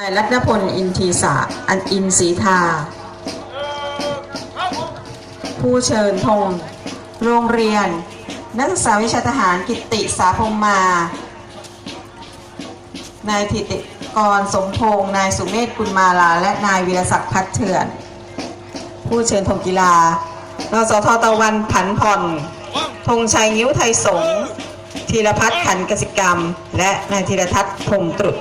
นายรัตนพลอินทีสาอันอินศรีทา ผู้เชิญธงโรงเรียน นักศึกษาวิชาทหารกิติสาพงมา นายธิติกรสมพงษ์นายสุเมธกุลมาลา และนายวีรศักดิ์พัฒเถื่อน ผู้เชิญธงกีฬารสทตะวันผันผ่อนธงชัยงิ้วไทยสงธีรพัฒน์ขันกสิกรรม และนายธีรทัศน์พรมตรุษ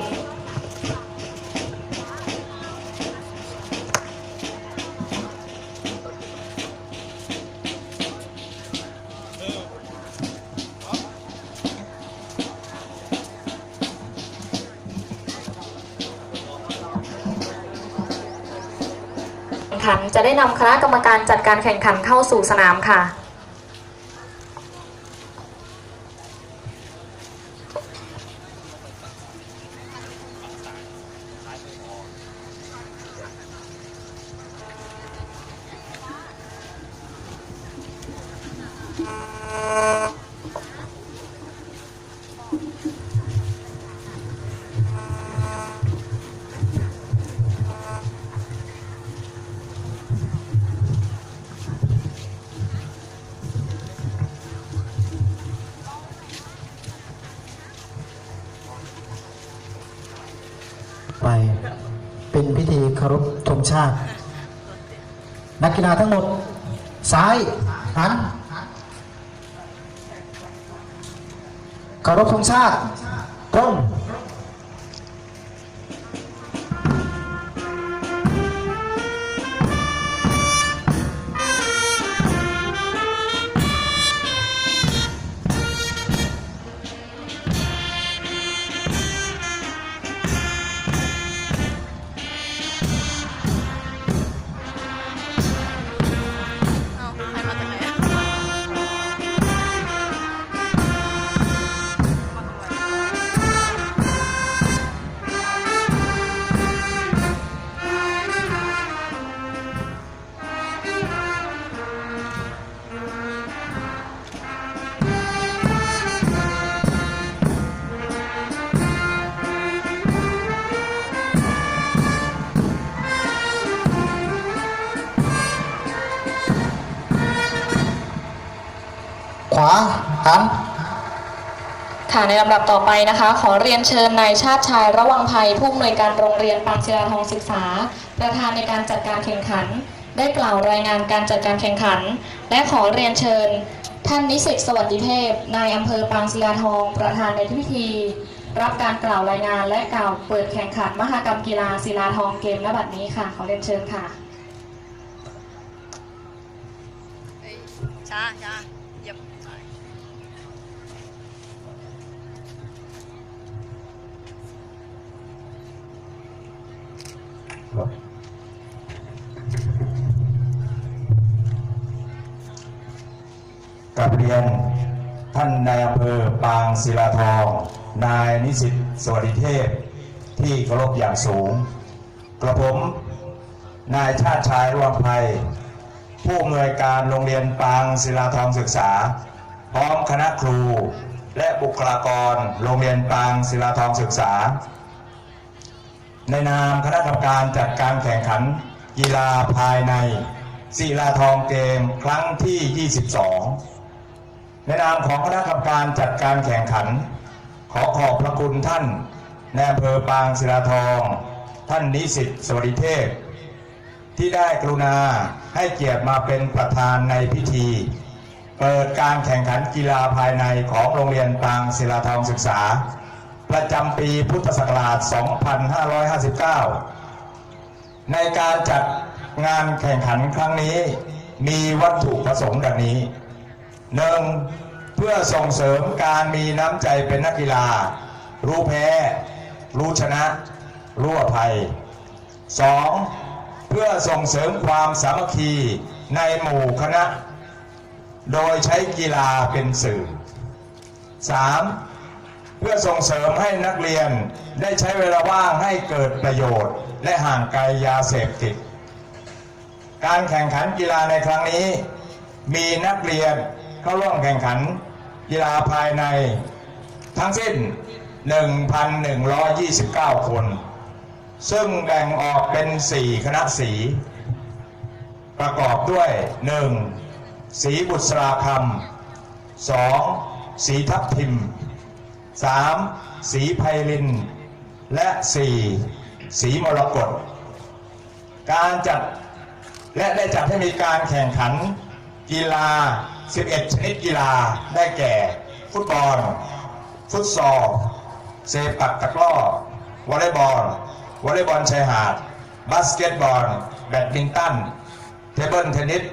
ขัน จะได้นำคณะกรรมการจัดการแข่งขันเข้าสู่สนามค่ะ ไป เป็นพิธีเคารพธงชาติ นักกีฬาทั้งหมด ซ้ายหันเคารพธงชาติตรง ขวาหันค่ะในลำดับต่อไปนะคะ ขอเรียนเชิญนายชาติชายระวังภัยผู้อำนวยการโรงเรียนปางศิลาทองศึกษา ประธานในการจัดการแข่งขัน ได้กล่าวรายงานการจัดการแข่งขัน และขอเรียนเชิญ ท่านนิสิตสวัสดิเทพนายอำเภอปางศิลาทอง ประธานในพิธี รับการกล่าวรายงานและกล่าวเปิดแข่งขันมหกรรมกีฬาศิลาทองเกมณบัดนี้ค่ะ ขอเรียนเชิญค่ะเอ้ยช้าช้าเหยีย บกับเรียนท่านนายอำเภอปางศิลาทอง นายนิสิตสวัสดิเทพ ที่เคารพอย่างสูง กระผม นายชาติชายรวงภัย ผู้อำนวยการโรงเรียนปางศิลาทองศึกษา พร้อมคณะครูและบุคลากรโรงเรียนปางศิลาทองศึกษา ในนามคณะกรรมการจัดการแข่งขัน กีฬาภายในศิลาทองเกมครั้งที่ 22 ในนามของคณะกรรมการจัดการแข่งขัน ขอขอบพระคุณท่านในอำเภอปางศิลาทอง ท่านนิสิตสวัสดิเทพ ที่ได้กรุณาให้เกียรติมาเป็นประธานในพิธี เปิดการแข่งขันกีฬาภายในของโรงเรียนปางศิลาทองศึกษา ประจำปีพุทธศักราช 2559 ในการจัดงานแข่งขันครั้งนี้มีวัตถุประสงค์ดังนี้หนึ่งเพื่อส่งเสริมการมีน้ำใจเป็นนักกีฬา รู้แพ้ รู้ชนะ รู้อภัยสองเพื่อส่งเสริมความสามัคคีในหมู่คณะ โดยใช้กีฬาเป็นสื่อสาม เพื่อส่งเสริมให้นักเรียนได้ใช้เวลาว่างให้เกิดประโยชน์ และห่างไกลยาเสพติด การแข่งขันกีฬาในครั้งนี้ มีนักเรียนเข้าร่วมแข่งขันกีฬาภายในทั้งสิ้น 1,129 คน ซึ่งแบ่งออกเป็น 4 คณะสี ประกอบด้วย 1. สีบุษราคำ 2. สีทับทิม 3. สีไพลิน และ 4. สีมรกตการจัดและได้จัดให้มีการแข่งขันกีฬา 11 ชนิดกีฬาได้แก่ ฟุตบอล ฟุตซอลเซปักตะกร้อวอลเลย์บอลวอลเลย์บอลชายหาด บาสเกตบอล แบดมินตัน เทเบิลเทนนิส